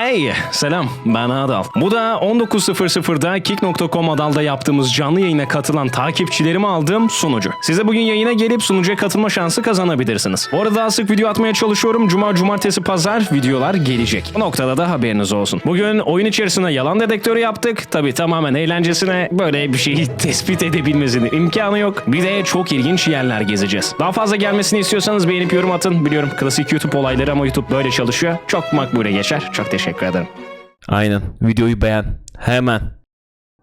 Hey selam ben Adal. Bu da 19.00'da Kick.com Adal'da yaptığımız canlı yayına katılan takipçilerimi aldığım sunucu. Size bugün yayına gelip sunucuya katılma şansı kazanabilirsiniz. Bu arada daha sık video atmaya çalışıyorum. Cuma, cumartesi, pazar videolar gelecek. Bu noktada da haberiniz olsun. Bugün oyun içerisinde yalan dedektörü yaptık. Tabi tamamen eğlencesine böyle bir şeyi tespit edebilmesinin imkanı yok. Bir de çok ilginç yerler gezeceğiz. Daha fazla gelmesini istiyorsanız beğenip yorum atın. Biliyorum klasik YouTube olayları ama YouTube böyle çalışıyor. Çok makbule geçer. Çok teşekkür ederim. Aynen. Videoyu beğen. Hemen.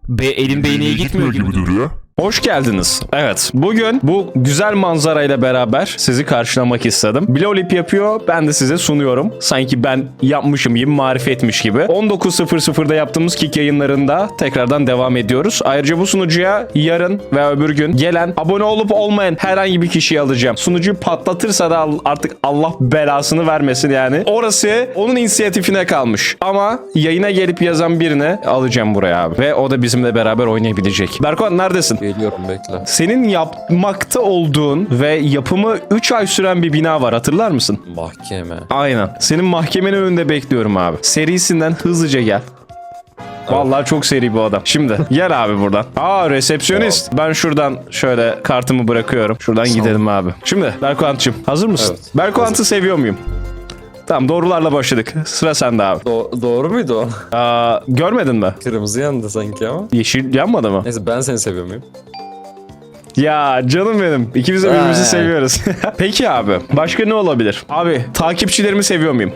Be elin beyneye gitmiyor gibi. duruyor. Hoş geldiniz. Evet, bugün bu güzel manzarayla beraber sizi karşılamak istedim. Blolip yapıyor, ben de size sunuyorum. Sanki ben yapmışım gibi, marifetmiş gibi. 19.00'da yaptığımız kick yayınlarında tekrardan devam ediyoruz. Ayrıca bu sunucuya yarın ve öbür gün gelen, abone olup olmayan herhangi bir kişiyi alacağım. Sunucuyu patlatırsa da artık Allah belasını vermesin yani. Orası onun inisiyatifine kalmış. Ama yayına gelip yazan birini alacağım buraya abi. Ve o da bizimle beraber oynayabilecek. Berkan neredesin? Geliyorum bekle. Senin yapmakta olduğun ve yapımı 3 ay süren bir bina var hatırlar mısın? Mahkeme. Aynen. Senin mahkemenin önünde bekliyorum abi. Serisinden hızlıca gel. Vallahi çok seri bu adam. Şimdi gel abi buradan. Aa resepsiyonist. Ben şuradan şöyle kartımı bırakıyorum. Şuradan gidelim abi. Şimdi Berkuant'cığım hazır mısın? Evet, Berkuant'ı seviyor muyum? Tamam doğrularla başladık. Sıra sende abi. Do- doğru muydu o? Aa, görmedin mi? Kırmızı yandı sanki ama. Yeşil yanmadı mı? Neyse ben seni seviyor muyum? Ya canım benim. İkimiz de birbirimizi seviyoruz. Peki abi. Başka ne olabilir? Abi takipçilerimi seviyor muyum?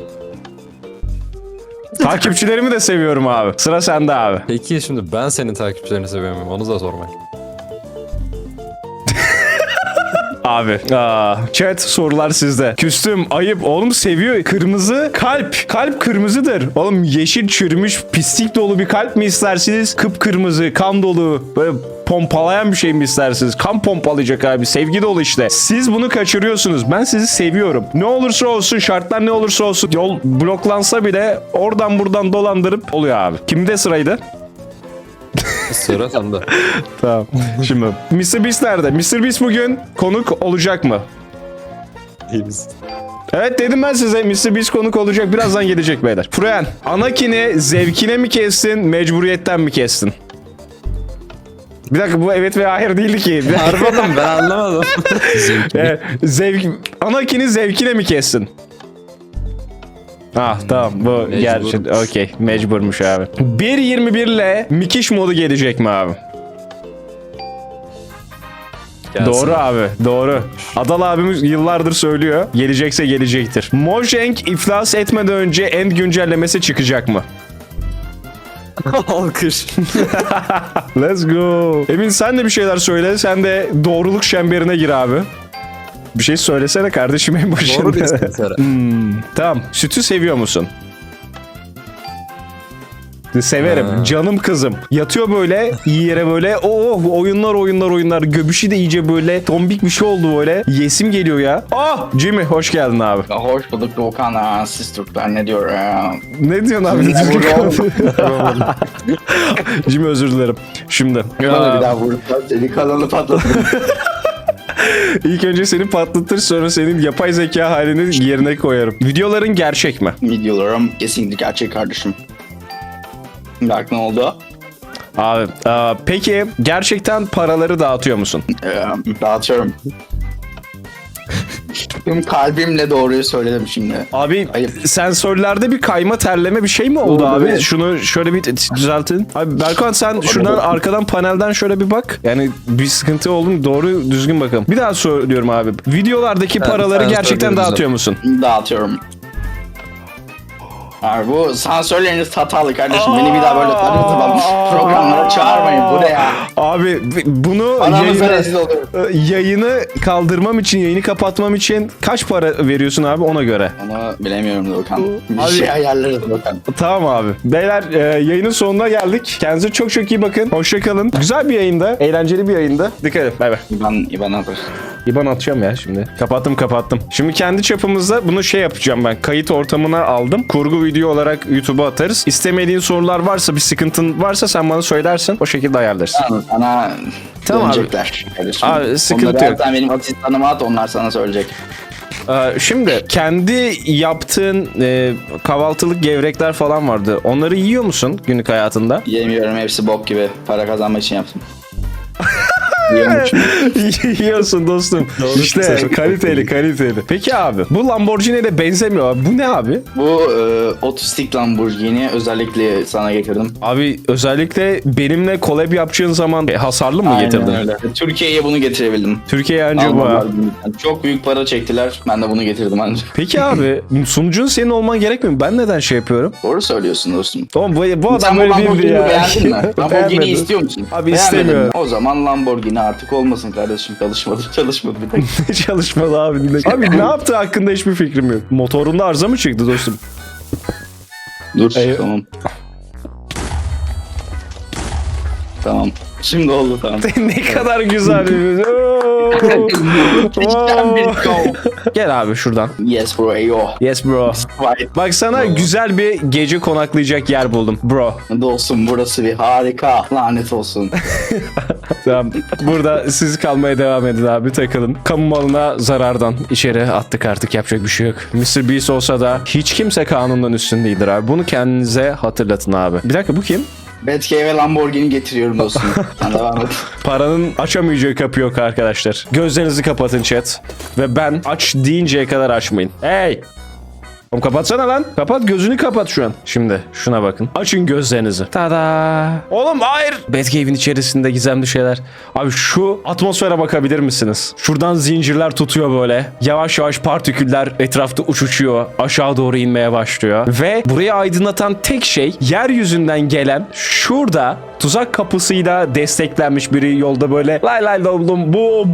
Takipçilerimi de seviyorum abi. Sıra sende abi. Peki şimdi ben senin takipçilerini seviyor muyum? Onu da sormak. Abi. Aa, chat sorular sizde. Küstüm. Ayıp. Oğlum seviyor. Kırmızı kalp. Kalp kırmızıdır. Oğlum yeşil çürümüş pislik dolu bir kalp mi istersiniz? Kıpkırmızı, kan dolu. Böyle pompalayan bir şey mi istersiniz? Kan pompalayacak abi. Sevgi dolu işte. Siz bunu kaçırıyorsunuz. Ben sizi seviyorum. Ne olursa olsun, şartlar ne olursa olsun yol bloklansa bile oradan buradan dolandırıp oluyor abi. Kimde sıraydı? Sıra sende. Tamam. Şimdi Mr. Beast nerede? Mr. Beast bugün konuk olacak mı? İyi misin? Evet dedim ben size Mr. Beast konuk olacak. Birazdan gelecek beyler. Furyan, Anakin'i zevkine mi kestin, mecburiyetten mi kestin? Bir dakika bu evet ve hayır değildi ki. Harbiden ben anlamadım. Evet, zevk, Anakin'i zevkine mi kestin? Ah tamam bu Mecbur. gerçi okey mecburmuş abi. 1.21 ile Mikiş modu gelecek mi abi? Gelsin. Doğru abi doğru. Adal abimiz yıllardır söylüyor. Gelecekse gelecektir. Mojang iflas etmeden önce end güncellemesi çıkacak mı? Alkış. Let's go. Emin sen de bir şeyler söyle. Sen de doğruluk çemberine gir abi. Bir şey söylesene kardeşim en başında. Doğru diyorsun. Hmm, tamam. Sütü seviyor musun? Severim. Ha. Canım kızım. Yatıyor böyle iyi yere böyle. Oh oyunlar oyunlar oyunlar. Göbüşü de iyice böyle tombik bir şey oldu böyle. Yesim geliyor ya. Ah Jimmy hoş geldin abi. Ya Hoş bulduk Doğukan. Aa, siz Türkler ne diyor? Aa, Ne diyorsun abi? Vurma. konuş. Jimmy özür dilerim. Şimdi. Bana bir daha vurursan seni kanalı patlatırım. İlk önce seni patlatır sonra senin yapay zeka halini yerine koyarım. Videoların gerçek mi? Videolarım kesinlikle gerçek kardeşim. Bak ne oldu? Abi aa, peki gerçekten paraları dağıtıyor musun? Ee, dağıtıyorum. Tüm kalbimle doğruyu söyledim şimdi. Abi Ayıp. sensörlerde bir kayma terleme bir şey mi oldu Oldu, abi? evet. Şunu şöyle bir düzeltin. Abi Berkan sen şuradan arkadan panelden şöyle bir bak. Yani bir sıkıntı oldu mu doğru düzgün bakalım. Bir daha söylüyorum abi. Videolardaki Evet, paraları gerçekten sensörlerimizi. dağıtıyor musun? Dağıtıyorum. Abi bu sansörleriniz hatalı kardeşim. Beni bir daha böyle sapan programlara çağırmayın. Bu ne ya? Abi bunu rezil oluyorum. Ee, yayını kaldırmam için, yayını kapatmam için kaç para veriyorsun abi ona göre? Onu bilemiyorum Doğukan. Bir Abi- şey ayarlarız Doğukan. Tamam abi. Beyler e, yayının sonuna geldik. Kendinize çok çok iyi bakın. Hoşça kalın. Güzel bir yayında. Eğlenceli bir yayında. Dikkat edin. Bay bay. İban, İban hazır. İban atacağım ya şimdi. Kapattım kapattım. Şimdi kendi çapımızda bunu şey yapacağım ben. Kayıt ortamına aldım. Kurgu video olarak YouTube'a atarız. İstemediğin sorular varsa, bir sıkıntın varsa sen bana söylersin. O şekilde ayarlarız. Tamam, Sana Tamam abi. dönecekler kardeşim. Abi, sıkıntı Onları yok. Sen benim asistanıma at onlar sana söyleyecek. Ee, şimdi kendi yaptığın e, kahvaltılık gevrekler falan vardı. Onları yiyor musun günlük hayatında? Yemiyorum hepsi bok gibi. Para kazanmak için yaptım. Yiyorsun dostum. işte kaliteli kaliteli. Peki abi bu Lamborghini'ye de benzemiyor. Bu ne abi? Bu e, otistik Lamborghini özellikle sana getirdim. Abi özellikle benimle collab yapacağın zaman e, hasarlı mı Aynen getirdin? öyle. Türkiye'ye bunu getirebildim. Türkiye'ye anca bu. Çok büyük para çektiler. Ben de bunu getirdim ancak. Peki abi sunucun senin olman gerekmiyor mu? Ben neden şey yapıyorum? Doğru söylüyorsun dostum. Oğlum bu, bu adam Sen bu böyle değildi Lamborghini'yi ya. beğendin mi? Lamborghini Beğenmedim. istiyor musun? Abi Beğenmedin istemiyorum. mi? O zaman Lamborghini artık olmasın kardeşim. Çalışmadı çalışmadı bir tek. Ne çalışmadı abi? Ne- Abi ne yaptığı hakkında hiçbir fikrim yok. Motorunda arıza mı çıktı dostum? Dur Eyvah. tamam. Tamam. Şimdi oldu tamam. ne kadar güzel bir Muhteşem bir go. Gel abi şuradan. Yes bro yo. Yes bro. Vay Bak sana güzel bir gece konaklayacak yer buldum bro. dostum burası bir harika. Lanet olsun. Tamam. Burada siz kalmaya devam edin abi takılın. Kamu malına zarardan içeri attık artık yapacak bir şey yok. Mr. Beast olsa da hiç kimse kanundan üstün değildir abi. Bunu kendinize hatırlatın abi. Bir dakika bu kim? Batcave ve Lamborghini getiriyorum dostum. Sen devam et. Paranın açamayacağı kapı yok arkadaşlar. Gözlerinizi kapatın chat. Ve ben aç deyinceye kadar açmayın. Hey! Oğlum kapatsana lan. Kapat gözünü kapat şu an. Şimdi şuna bakın. Açın gözlerinizi. Tada. Oğlum hayır. Batcave'in içerisinde gizemli şeyler. Abi şu atmosfere bakabilir misiniz? Şuradan zincirler tutuyor böyle. Yavaş yavaş partiküller etrafta uçuşuyor. Aşağı doğru inmeye başlıyor. Ve burayı aydınlatan tek şey yeryüzünden gelen şurada tuzak kapısıyla desteklenmiş biri yolda böyle lay lay lom bu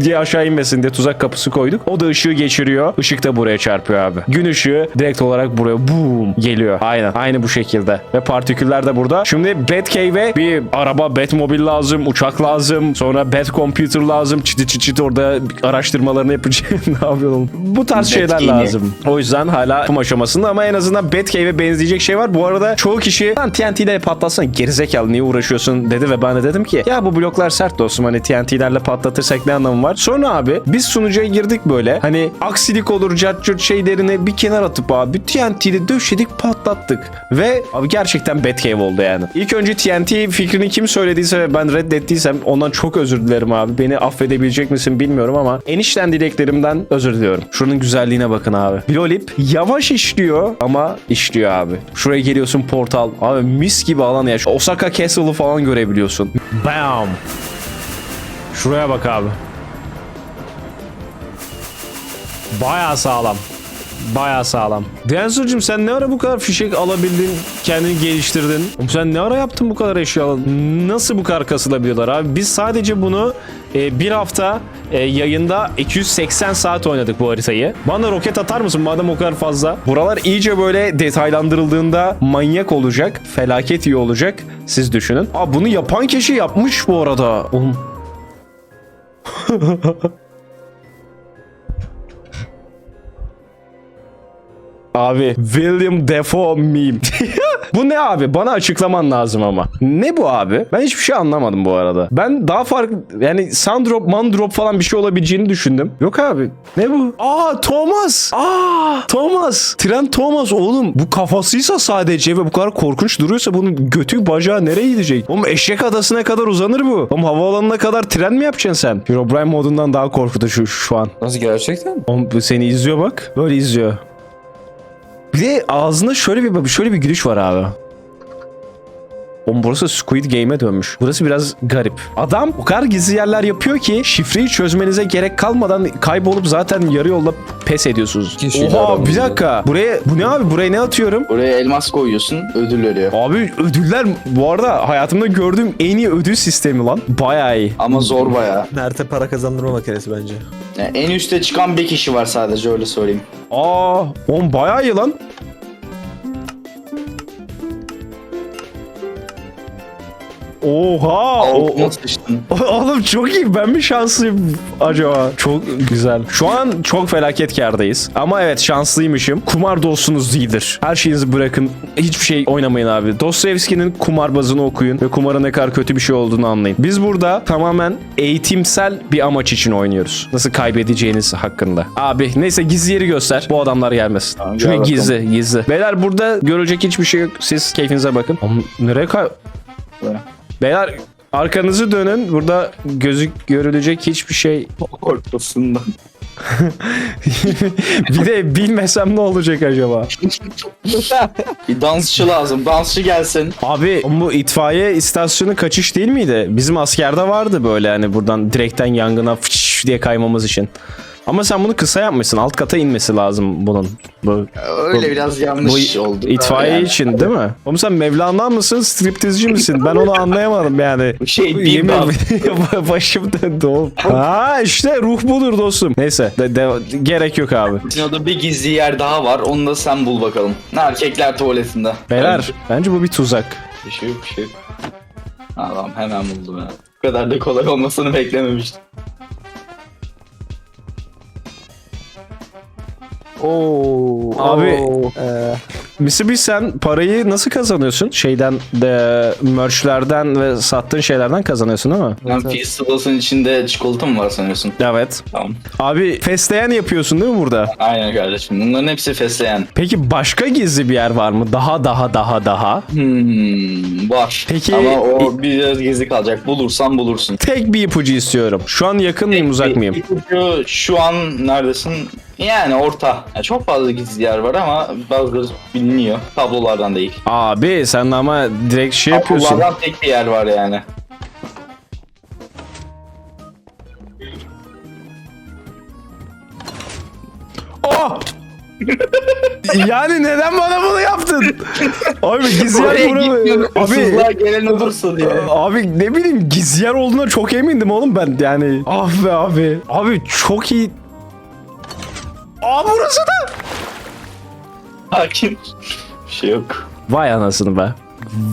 diye aşağı inmesin diye tuzak kapısı koyduk. O da ışığı geçiriyor. Işık da buraya çarpıyor abi. Gün ışığı direkt olarak buraya boom geliyor. Aynen. Aynı bu şekilde. Ve partiküller de burada. Şimdi Batcave'e bir araba Batmobil lazım, uçak lazım. Sonra Bat Computer lazım. Çiti çiti çiti orada araştırmalarını yapacak. ne yapıyorsun? Bu tarz şeyler Batcave'i. lazım. O yüzden hala yapım aşamasında ama en azından Batcave'e benzeyecek şey var. Bu arada çoğu kişi lan TNT ile patlatsana gerizekalı niye uğraşıyorsun dedi ve ben de dedim ki ya bu bloklar sert dostum hani TNT'lerle patlatırsak ne anlamı var? Sonra abi biz sunucuya girdik böyle hani aksilik olur cart şeylerini bir kenar atıp abi TNT'li döşedik patlattık ve abi gerçekten Batcave oldu yani. İlk önce TNT fikrini kim söylediyse ve ben reddettiysem ondan çok özür dilerim abi. Beni affedebilecek misin bilmiyorum ama enişten dileklerimden özür diliyorum. Şunun güzelliğine bakın abi. Bilolip yavaş işliyor ama işliyor abi. Şuraya geliyorsun portal. Abi mis gibi alan ya. Osaka Castle'ı falan görebiliyorsun. Bam. Şuraya bak abi. Baya sağlam. Baya sağlam. Dancer'cım sen ne ara bu kadar fişek alabildin, kendini geliştirdin? Sen ne ara yaptın bu kadar eşyalı? Nasıl bu kadar kasılabiliyorlar abi? Biz sadece bunu e, bir hafta e, yayında 280 saat oynadık bu haritayı. Bana roket atar mısın madem o kadar fazla? Buralar iyice böyle detaylandırıldığında manyak olacak. Felaket iyi olacak. Siz düşünün. Aa bunu yapan kişi yapmış bu arada. Oğlum Abi William Defoe meme. bu ne abi? Bana açıklaman lazım ama. Ne bu abi? Ben hiçbir şey anlamadım bu arada. Ben daha farklı yani Sandrop, Mandrop falan bir şey olabileceğini düşündüm. Yok abi. Ne bu? Aa Thomas. Aa Thomas. Tren Thomas oğlum. Bu kafasıysa sadece ve bu kadar korkunç duruyorsa bunun götü bacağı nereye gidecek? Oğlum eşek adasına kadar uzanır bu. Oğlum havaalanına kadar tren mi yapacaksın sen? Herobrine modundan daha korkutucu şu an. Nasıl gerçekten? Oğlum seni izliyor bak. Böyle izliyor. Bir de ağzında şöyle bir şöyle bir gülüş var abi. Oğlum burası Squid Game'e dönmüş. Burası biraz garip. Adam o kadar gizli yerler yapıyor ki şifreyi çözmenize gerek kalmadan kaybolup zaten yarı yolda pes ediyorsunuz. Ki şeyler Oha bir aramızda. dakika. Buraya bu ne abi? Buraya ne atıyorum? Oraya elmas koyuyorsun ödül veriyor. Abi ödüller bu arada hayatımda gördüğüm en iyi ödül sistemi lan. Bayağı iyi. Ama zor baya. Mert'e para kazandırma makinesi bence. Yani en üste çıkan bir kişi var sadece öyle söyleyeyim. Aa, oğlum bayağı iyi lan. Oha! O- o- Nasıl sıçtın? Oğlum çok iyi. Ben mi şanslıyım acaba? Çok güzel. Şu an çok felaket kârdayız. Ama evet şanslıymışım. Kumar dostunuz değildir. Her şeyinizi bırakın. Hiçbir şey oynamayın abi. Dostoyevski'nin kumarbazını okuyun ve kumarın ne kadar kötü bir şey olduğunu anlayın. Biz burada tamamen eğitimsel bir amaç için oynuyoruz. Nasıl kaybedeceğiniz hakkında. Abi neyse gizli yeri göster. Bu adamlar gelmesin. Tamam, gel Çünkü bakalım. gizli gizli. Beyler burada görecek hiçbir şey yok. Siz keyfinize bakın. Ama nereye kay... Böyle. Beyler arkanızı dönün. Burada gözük görülecek hiçbir şey. Korkusundan. bir de bilmesem ne olacak acaba? Bir dansçı lazım. Dansçı gelsin. Abi bu itfaiye istasyonu kaçış değil miydi? Bizim askerde vardı böyle hani buradan direkten yangına fış diye kaymamız için. Ama sen bunu kısa yapmışsın. Alt kata inmesi lazım bunun. Bu, Öyle Bu- biraz bu yanlış oldu. itfaiye Yani. için değil mi? Oğlum sen Mevlana mısın? Striptizci misin? Ben onu anlayamadım yani. Şey Yemin başım döndü oğlum. Ha işte ruh budur dostum. Neyse de- de- gerek yok abi. Orada bir gizli yer daha var. Onu da sen bul bakalım. Erkekler tuvaletinde. Beyler bence bu bir tuzak. Bir şey yok bir şey yok. Adam hemen buldum ya. Bu kadar da kolay olmasını beklememiştim. Oo. Abi- oo. Ee, Misibi sen parayı nasıl kazanıyorsun? Şeyden de merchlerden ve sattığın şeylerden kazanıyorsun değil mi? Sen Festivus'un içinde çikolata mı var sanıyorsun? Evet. Tamam. Abi fesleğen yapıyorsun değil mi burada? Aynen kardeşim. Bunların hepsi fesleğen. Peki başka gizli bir yer var mı? Daha daha daha daha. Hmm, var. Peki- Ama o biraz gizli kalacak. Bulursan bulursun. Tek bir ipucu istiyorum. Şu an yakın mıyım uzak mıyım? İpucu şu an neredesin? Yani orta. Yani çok fazla gizli yer var ama bazıları biliniyor. Tablolardan değil. Abi sen ama direkt şey yapıyorsun. Tablolardan tek bir yer var yani. Oh! yani neden bana bunu yaptın? Abi gizli yer Oraya gitmiyorum. Abi Hırsızlığa gelen olursa diye. Abi ne bileyim gizli yer olduğuna çok emindim oğlum ben yani. Ah be abi. Abi çok iyi. Aa burası da. Hakim. Bir şey yok. Vay anasını be.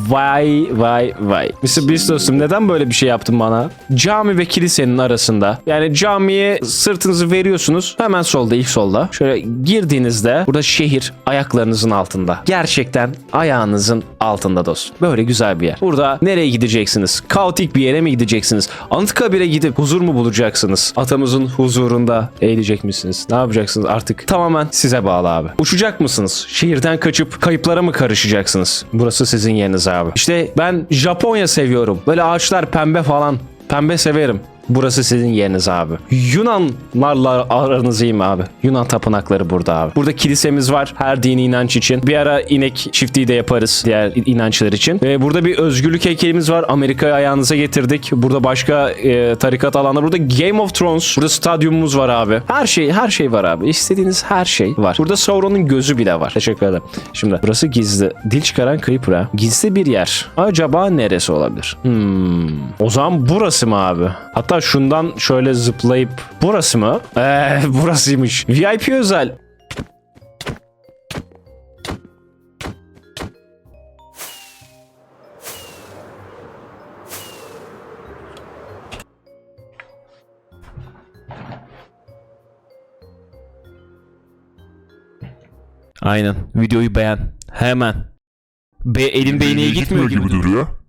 Vay vay vay. Mr. Beast dostum neden böyle bir şey yaptın bana? Cami ve kilisenin arasında. Yani camiye sırtınızı veriyorsunuz. Hemen solda ilk solda. Şöyle girdiğinizde burada şehir ayaklarınızın altında. Gerçekten ayağınızın altında dostum. Böyle güzel bir yer. Burada nereye gideceksiniz? Kaotik bir yere mi gideceksiniz? Anıtkabir'e gidip huzur mu bulacaksınız? Atamızın huzurunda eğilecek misiniz? Ne yapacaksınız artık? Tamamen size bağlı abi. Uçacak mısınız? Şehirden kaçıp kayıplara mı karışacaksınız? Burası sizin yeriniz abi. İşte ben Japonya seviyorum. Böyle ağaçlar pembe falan. Pembe severim. Burası sizin yeriniz abi. Yunanlarla aranız iyi mi abi? Yunan tapınakları burada abi. Burada kilisemiz var her dini inanç için. Bir ara inek çiftliği de yaparız diğer inançlar için. Ve burada bir özgürlük heykelimiz var. Amerika'yı ayağınıza getirdik. Burada başka e, tarikat alanlar. Burada Game of Thrones. Burada stadyumumuz var abi. Her şey her şey var abi. İstediğiniz her şey var. Burada Sauron'un gözü bile var. Teşekkür ederim. Şimdi burası gizli. Dil çıkaran Creeper ha. Gizli bir yer. Acaba neresi olabilir? Hmm. O zaman burası mı abi? Hatta şundan şöyle zıplayıp burası mı? Eee burasıymış. VIP özel. Aynen. Videoyu beğen. Hemen. Be elin beyneye gitmiyor gibi duruyor.